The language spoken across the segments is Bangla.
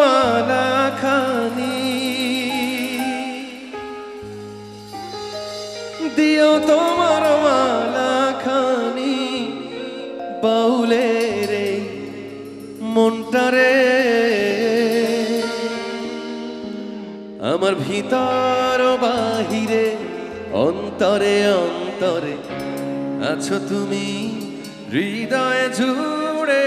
মালা খানি দিও তোমার মালা খানি বাউলে রে মনটারে। আমার ভিতর বাহিরে, অন্তরে অন্তরে আছো তুমি, হৃদয়ে জুড়ে।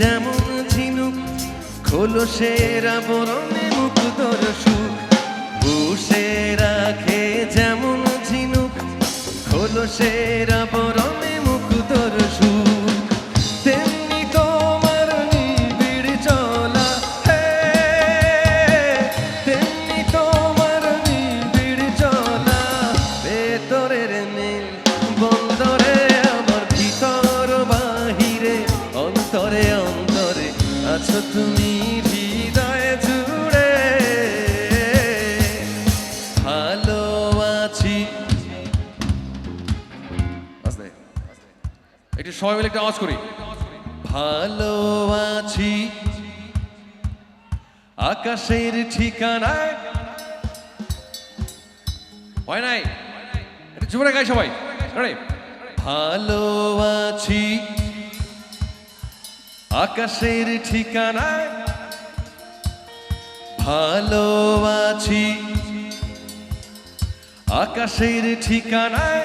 যেমন ঝিনুক আবরণে মুখ দর সুখ। বুসে রাখে যেমন ঝিনুক, খোলসের আবরণে মুখ দর সুখ। একটু সবাই মিলে একটা আওয়াজ করি। ভালো আছি আকাশের ঠিকানায়। হয় নাই? জোরে গাই সবাই? ভালো আছি আকাশের ঠিকানায়। ভালো আছি আকাশের ঠিকানায়।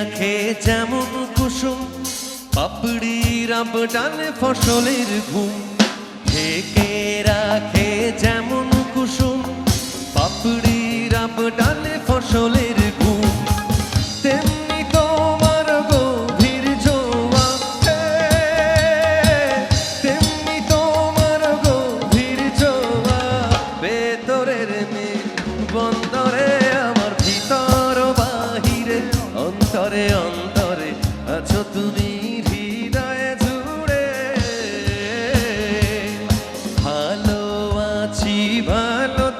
রাখে যেমন কুসুম, পাপড়ি পাপড়ির ডালে ফসলের ঘুম। ঢেকে রাখে যেমন কুসুম, পাপড়ি পাপড়ির ডালে ফসলের ঘুম। তেমনি নীল বন্দরে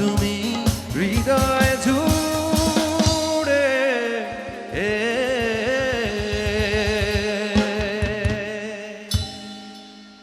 to me, read